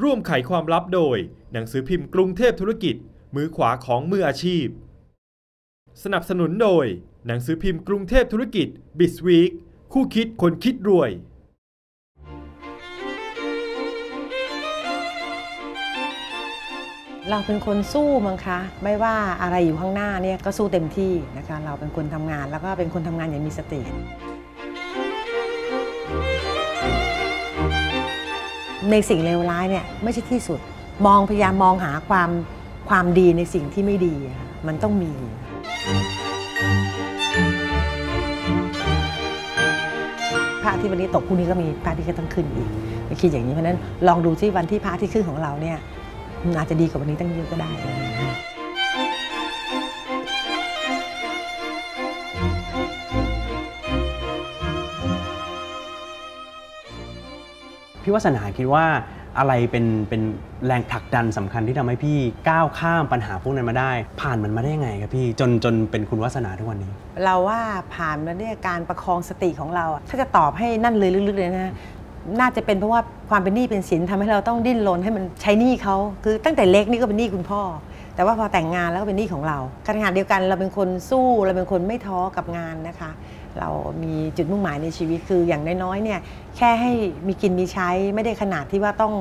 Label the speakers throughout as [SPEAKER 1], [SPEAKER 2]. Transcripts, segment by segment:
[SPEAKER 1] ร่วมไขความลับโดย หนังสือพิมพ์กรุงเทพธุรกิจ มือขวาของมืออาชีพ สนับสนุนโดย หนังสือพิมพ์กรุงเทพธุรกิจบิสวีคคู่คิดคนคิดรวย
[SPEAKER 2] เราเป็นคนสู้มั้งคะ ไม่ว่าอะไรอยู่ข้างหน้าเนี่ยก็สู้เต็มที่นะคะ เราเป็นคนทำงานแล้วก็เป็นคนทำงานอย่างมีสติ ในสิ่งเลวร้ายเนี่ยไม่ใช่ที่สุด มองพยายามมองหาความความดีในสิ่งที่ไม่ดีมันต้องมี พระอาทิตย์วันนี้ตกพรุ่งนี้ก็มีพระอาทิตย์ก็ต้องขึ้นอีกคิดอย่างนี้เพราะนั้นลองดูที่วันที่พระที่ขึ้นของเราเนี่ยมันอาจจะดีกว่าวันนี้ตั้งเยอะก็ได้
[SPEAKER 3] พี่วัฒนาคิดว่าอะไรเป็นเป็นแรงผลักดันสำคัญที่ทำให้พี่ก้าวข้ามปัญหาพวกนั้นมาได้ ผ่านมันมาได้ยังไงครับพี่จนจนเป็นคุณวัฒนาทุกวันนี้
[SPEAKER 2] เราว่าผ่านมาด้วยการประคองสติของเราอะถ้าจะตอบให้นั่นเลยลึกๆเลยนะน่าจะเป็นเพราะว่าความเป็นหนี้เป็นสินทำให้เราต้องดิ้นรนให้มันใช้หนี้เขาคือตั้งแต่เล็กนี่ก็เป็นหนี้คุณพ่อ แต่ว่าพอแต่งงานแล้วก็เป็นหนี้ของเราขณะเดียวกันเราเป็นคนสู้เราเป็นคนไม่ท้อกับงานนะคะ เรามีจุดมุ่งหมายในชีวิตคืออย่างน้อยๆเนี่ยแค่ให้มีกินมีใช้ไม่ได้ขนาดที่ว่าต้อง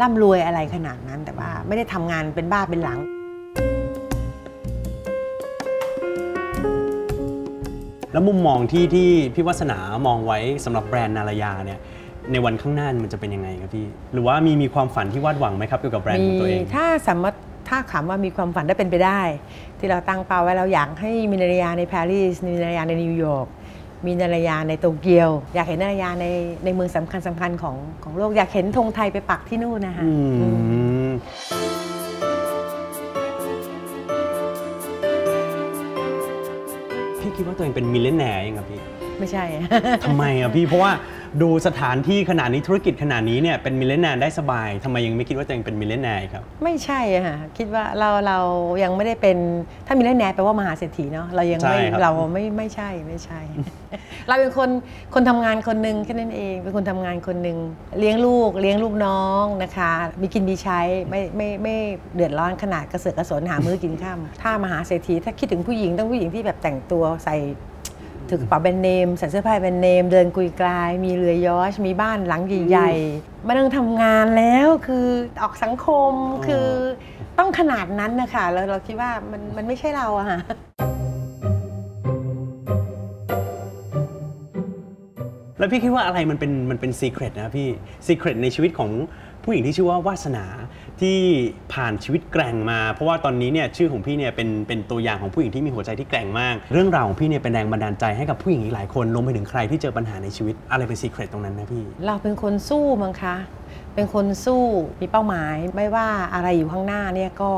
[SPEAKER 2] ร่ำรวยอะไรขนาดนั้น แต่ว่าไม่ได้ทำงานเป็นบ้าเป็นหลัง
[SPEAKER 3] แล้วมุมมองที่ที่พี่วัฒนามองไว้สำหรับแบรนด์นารายาเนี่ยในวันข้างหน้ามันจะเป็นยังไงครับพี่หรือว่ามีมีความฝันที่วาดหวังไหมครับเกี่ยวกับแบรนด์ของตัวเอง
[SPEAKER 2] มีถ้าสามารถถ้าถามว่ามีความฝันได้เป็นไปได้ ที่เราตั้งเป้าไว้เราอยากให้มีนารยาในปารีสมีนารยาในนิวยอร์ก มีนารยาในโตเกียว อยากเห็นนารยาในในเมืองสำคัญสำคัญของของโลกอยากเห็นธงไทยไปปักที่นู่นนะคะ
[SPEAKER 3] พี่คิดว่าตัวเองเป็นมิลเลนแนร์ยังครับพี่
[SPEAKER 2] ไม่ใช่
[SPEAKER 3] ทำไมอะพี่ เพราะว่าดูสถานที่ขนาดนี้ธุรกิจขนาดนี้เนี่ยเป็นมิลเลนแนร์ได้สบายทำไมยังไม่คิดว่าตัวเองเป็นมิลเลนแนร์ครับ
[SPEAKER 2] ไม่ใช่อะค่ะคิดว่าเราเรายังไม่ได้เป็นถ้ามีแน่แน่แปลว่ามหาเศรษฐีเนาะเรายังไม่
[SPEAKER 3] ใช่ครับ
[SPEAKER 2] เราไม่ไม่ใช่ไม่ใช่ เราเป็นคนคนทำงานคนหนึ่งแค่นั้นเอง เป็นคนทำงานคนหนึ่งเลี้ยงลูกเลี้ยงลูกน้องนะคะ มีกินมีใช้ไม่ไม่ไม่เดือดร้อนขนาดกระเสือกกระสนหามื้อกินข้ามถ้ามหาเศรษฐีถ้าคิดถึงผู้หญิงต้องผู้หญิงที่แบบแต่งตัวใส่ ถือกระเป๋าแบรนด์เนมใส่เสื้อผ้าแบรนด์เนม เดินกุยกลาย มีเรือยอช มีบ้านหลังใหญ่ๆไม่ต้องทำงานแล้วคือออกสังคมคือต้องขนาดนั้นนะคะแล้วเราคิดว่ามันมันไม่ใช่เราอะค่ะ
[SPEAKER 3] แล้วพี่คิดว่าอะไรมันเป็นมันเป็นซีเครตนะพี่ซีเครตในชีวิตของผู้หญิงที่ชื่อว่าวาสนาที่ผ่านชีวิตแกร่งมา เพราะว่าตอนนี้เนี่ยชื่อของพี่เนี่ยเป็นเป็นตัวอย่างของผู้หญิงที่มีหัวใจที่แกร่งมาก เรื่องราวของพี่เนี่ยเป็นแรงบันดาลใจให้กับผู้หญิงอีกหลายคนรวมไปถึงใครที่เจอปัญหาในชีวิตอะไรเป็นซีเครตตรงนั้นนะพี่
[SPEAKER 2] เราเป็นคนสู้มั้งคะเป็นคนสู้มีเป้าหมาย ไม่ว่าอะไรอยู่ข้างหน้าเนี่ยก็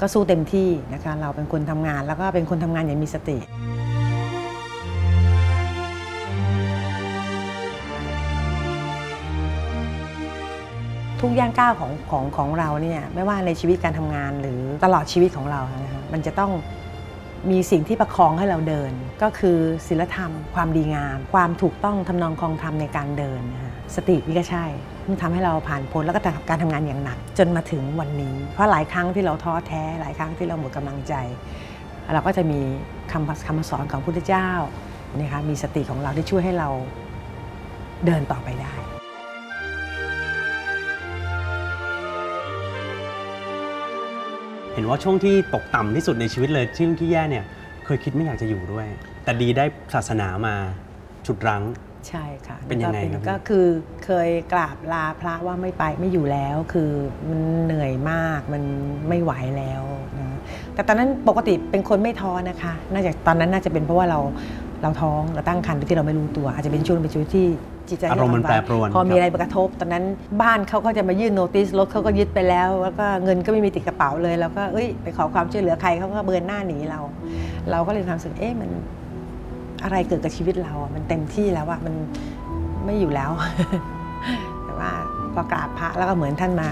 [SPEAKER 2] ก็สู้เต็มที่นะคะเราเป็นคนทำงานแล้วก็เป็นคนทำงานอย่างมีสติ ทุกย่างก้าวของของของเราเนี่ยไม่ว่าในชีวิตการทำงานหรือตลอดชีวิตของเรานะคะมันจะต้องมีสิ่งที่ประคองให้เราเดิน ก็คือศีลธรรม ความดีงาม ความถูกต้องทำนองคลองธรรมในการเดินนะคะสตินี่ก็ใช่มันทำให้เราผ่านพ้นแล้วก็การทำงานอย่างหนัก จนมาถึงวันนี้ เพราะหลายครั้งที่เราท้อแท้หลายครั้งที่เราหมดกำลังใจ เราก็จะมีคำคำสอนของพระพุทธเจ้านะคะมีสติของเราที่ช่วยให้เราเดินต่อไปได้
[SPEAKER 3] เห็นว่าช่วงที่ตกต่ำที่สุดในชีวิตเลยช่วงที่แย่เนี่ยเคยคิดไม่อยากจะอยู่ด้วย แต่ดีได้ศาสนามาฉุดรั้ง
[SPEAKER 2] ในะ
[SPEAKER 3] เป็นยังไงครับ
[SPEAKER 2] ก็คือเคยกราบลาพระว่าไม่ไปไม่อยู่แล้ว คือมันเหนื่อยมากมันไม่ไหวแล้วนะแต่ตอนนั้นปกติเป็นคนไม่ท้อนะคะ น่าจะตอนนั้นน่าจะเป็นเพราะว่าเรา เราท้องเราตั้งครรภ์โดยที่เราไม่รู้ตัว อาจจะเป็นช่วงเป็นช่วงที่จิตใจ
[SPEAKER 3] อารมณ์มัน
[SPEAKER 2] เแป
[SPEAKER 3] รปรวน
[SPEAKER 2] พอมี
[SPEAKER 3] ครับ
[SPEAKER 2] อะไรมากระทบ ตอนนั้นบ้านเขาก็จะมายื่นโนติสรถเขาก็ยึดไปแล้ว แล้วก็เงินก็ไม่มีติดกระเป๋าเลยแล้วก็เอ้ยไปขอความช่วยเหลือใครเขาก็เบินหน้าหนีเรา เราก็เลยมีความรู้สึกเอ๊ะมันอะไรเกิดกับชีวิตเราอะมันเต็มที่แล้วอะมันไม่อยู่แล้ว แต่ว่าพอกราบพระแล้วก็เหมือนท่านมา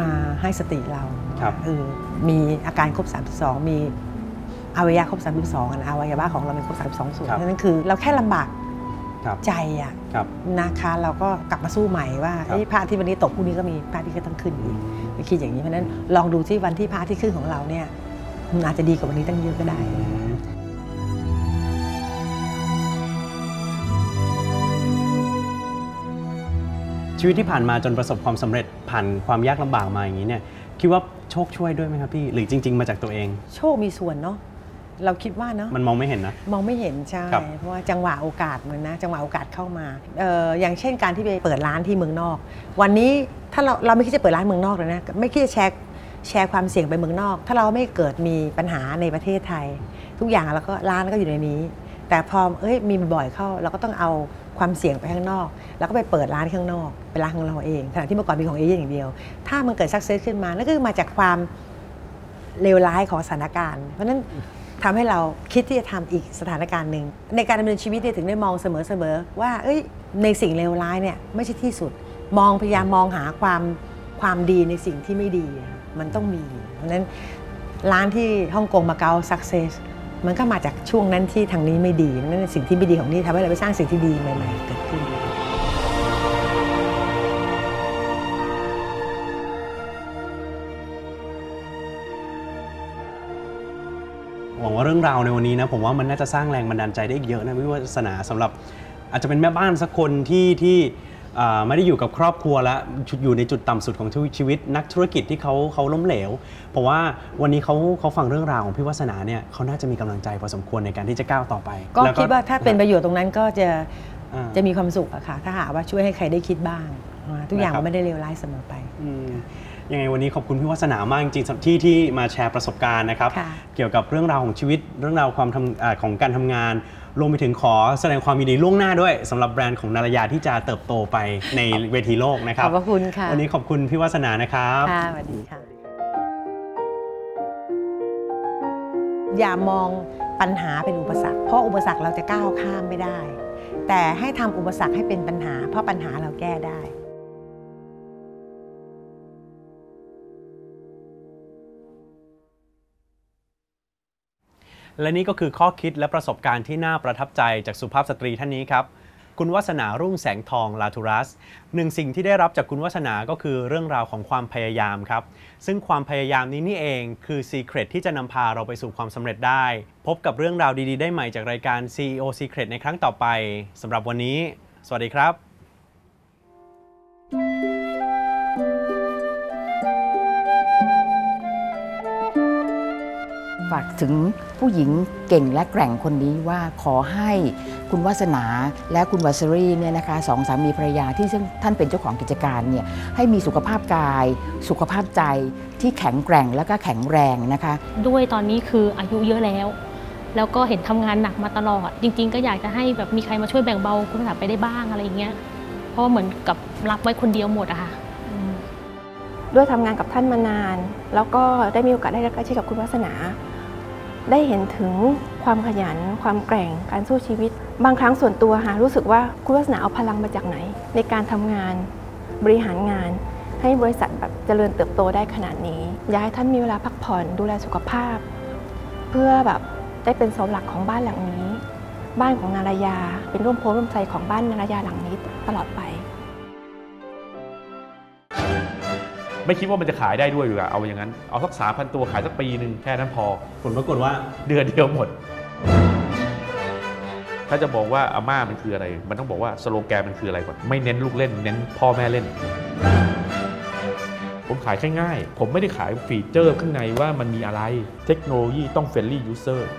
[SPEAKER 2] มาให้สติเรา
[SPEAKER 3] ครับ
[SPEAKER 2] เออมีอาการครบ 32 มี อวัยวะครบ 32อะนะอวัยวะของเราเป็นครบ 32 ส่วน
[SPEAKER 3] ครับ
[SPEAKER 2] นั่นคือ เราแค่ลำบาก
[SPEAKER 3] ครับ
[SPEAKER 2] ใจอะ
[SPEAKER 3] ครับ
[SPEAKER 2] นะคะเราก็กลับมาสู้ใหม่ว่า
[SPEAKER 3] ครับ
[SPEAKER 2] เอ้ยพระอาที่วันนี้ตกพรุ่งนี้ก็มีพระอาที่ก็ต้องขึ้นอีกไปคิดอย่างนี้เพราะฉะนั้นลองดูที่วันที่พระอาที่ขึ้นของเราเนี่ยมันอาจจะดีกว่าวันนี้ตั้งเยอะก็ได้
[SPEAKER 3] ชีวิตที่ผ่านมาจนประสบความสำเร็จผ่านความยากลำบากมาอย่างนี้เนี่ยคิดว่าโชคช่วยด้วยไหมครับพี่หรือจริง ๆ มาจากตัวเอง
[SPEAKER 2] โชคมีส่วนเนาะ เราคิดว่าเนาะ
[SPEAKER 3] มันมองไม่เห็นนะ
[SPEAKER 2] มองไม่เห็นใช่
[SPEAKER 3] ครับ
[SPEAKER 2] เพราะว่าจังหวะโอกาสเหมือนนะ จังหวะโอกาสเข้ามาเอออย่างเช่นการที่ไปเปิดร้านที่เมืองนอก วันนี้ถ้าเราเราไม่คิดจะเปิดร้านเมืองนอกเลยนะไม่คิดจะแชร์แชร์ความเสี่ยงไปเมืองนอก ถ้าเราไม่เกิดมีปัญหาในประเทศไทย ทุกอย่างเราก็ร้านก็อยู่ในนี้ แต่พอเอ้ยมีบ่อยเข้าเราก็ต้องเอาความเสี่ยงไปข้างนอก แล้วก็ไปเปิดร้านข้างนอก เป็นร้านของเราเองขณะที่เมื่อก่อนมีของเอเย่นอย่างเดียว ถ้ามันเกิดซักเซสขึ้นมานั่นก็คือมาจากความเลวร้ายของสถานการณ์ เพราะฉะนั้น ทำให้เราคิดที่จะทำอีกสถานการณ์หนึ่งในการดำเนินชีวิตเนี่ยถึงได้มองเสมอๆว่าเอ้ยในสิ่งเลวร้ายเนี่ยไม่ใช่ที่สุด มองพยายามมองหาความความดีในสิ่งที่ไม่ดีมันต้องมี เพราะฉะนั้นร้านที่ฮ่องกงมาเก๊าสักเซสมันก็มาจากช่วงนั้นที่ทางนี้ไม่ดีนั่นสิ่งที่ไม่ดีของนี่ทำให้เราไปสร้างสิ่งที่ดีใหม่ ๆ เกิดขึ้น
[SPEAKER 3] หวังว่าเรื่องราวในวันนี้นะผมว่ามันน่าจะสร้างแรงบันดาลใจได้อีกเยอะนะวิวัฒนาสำหรับอาจจะเป็นแม่บ้านสักคนที่ที่อ่าไม่ได้อยู่กับครอบครัวแล้วอยู่ในจุดต่ำสุดของชีวิต นักธุรกิจที่เขาเขาล้มเหลว เพราะว่าวันนี้เขาเขาฟังเรื่องราวของพี่วัฒนาเนี่ยเขาน่าจะมีกำลังใจพอสมควรในการที่จะก้าวต่อไป
[SPEAKER 2] ก็
[SPEAKER 3] แล้ว
[SPEAKER 2] คิดว่าถ้าเป็นประโยชน์ตรงนั้นก็จะ
[SPEAKER 3] อ่า
[SPEAKER 2] จะมีความสุขอะค่ะถ้าหากว่าช่วยให้ใครได้คิดบ้างว่าทุกอย่าง
[SPEAKER 3] นะครับ
[SPEAKER 2] มันไม่ได้เลวร้ายเสมอไป
[SPEAKER 3] อืม ยังไงวันนี้ขอบคุณพี่วัฒนามากจริงๆที่ที่มาแชร์ประสบการณ์นะครับ
[SPEAKER 2] ค่ะ
[SPEAKER 3] เกี่ยวกับเรื่องราวของชีวิตเรื่องราวความทำอาของการทำงาน รวมไปถึงขอแสดงความยินดีล่วงหน้าด้วยสำหรับแบรนด์ของนารยาที่จะเติบโตไปในเวทีโลกนะค
[SPEAKER 2] ข
[SPEAKER 3] รับ
[SPEAKER 2] อบพระคุณค่ะ
[SPEAKER 3] วันนี้ขอบคุณพี่วัฒนานะครับ
[SPEAKER 2] ค่ะสวัสดีค่ะอย่ามองปัญหาเป็นอุปสรรค เพราะอุปสรรคเราจะก้าวข้ามไม่ได้ แต่ให้ทำอุปสรรคให้เป็นปัญหา เพราะปัญหาเราแก้ได้
[SPEAKER 3] และนี่ก็คือข้อคิดและประสบการณ์ที่น่าประทับใจจากสุภาพสตรีท่านนี้ครับ คุณวัฒนารุ่งแสงทองลาทูรัสหนึ่งสิ่งที่ได้รับจากคุณวัฒนาก็คือเรื่องราวของความพยายามครับ ซึ่งความพยายามนี้นี่เองคือซีเครตที่จะนำพาเราไปสู่ความสำเร็จได้ พบกับเรื่องราวดีๆ ได้ใหม่จากรายการ CEO Secret ในครั้งต่อไปสำหรับวันนี้ สวัสดีครับ
[SPEAKER 4] ฝากถึงผู้หญิงเก่งและแกร่งคนนี้ว่าขอให้คุณวาสนาและคุณวัสรีเนี่ยนะคะสองสามีภรรยาที่ซึ่งท่านเป็นเจ้าของกิจการเนี่ยให้มีสุขภาพกาย สุขภาพใจที่แข็งแกร่งและก็แข็งแรงนะคะ
[SPEAKER 5] ด้วยตอนนี้คืออายุเยอะแล้ว แล้วก็เห็นทำงานหนักมาตลอด จริง ๆ ก็อยากจะให้แบบมีใครมาช่วยแบ่งเบาคุณภาษาไปได้บ้างอะไรอย่างเงี้ยเพราะว่าเหมือนกับรับไว้คนเดียวหมดอะค่ะอืม
[SPEAKER 6] ด้วยทำงานกับท่านมานาน แล้วก็ได้มีโอกาสได้รับใกล้ชิดกับคุณวาสนา ได้เห็นถึงความขยัน ความแกร่ง การสู้ชีวิต บางครั้งส่วนตัวหารู้สึกว่าคุณวาสนาเอาพลังมาจากไหน ในการทำงานบริหารงาน ให้บริษัทแบบเจริญเติบโตได้ขนาดนี้ อยากให้ท่านมีเวลาพักผ่อนดูแลสุขภาพ เพื่อแบบได้เป็นเสาหลักของบ้านหลังนี้ บ้านของนารายา เป็นร่วมโพร่วมใจของบ้านนารายาหลังนี้ตลอดไป
[SPEAKER 7] ไม่คิดว่ามันจะขายได้ด้วยอยู่อะเอาอย่างนั้น เอาสักสามพันตัวขายสักปีหนึ่งแค่นั้นพอ
[SPEAKER 3] ผลปรากฏว่า
[SPEAKER 7] เดือนเดียวหมด ถ้าจะบอกว่าอาม่ามันคืออะไร มันต้องบอกว่าสโลแกนมันคืออะไรก่อน ไม่เน้นลูกเล่น เน้นพ่อแม่เล่น ผมขายแค่ง่าย ผมไม่ได้ขายฟีเจอร์ข้างในว่ามันมีอะไร เทคโนโลยีต้องเฟรนลี่ยูเซอร์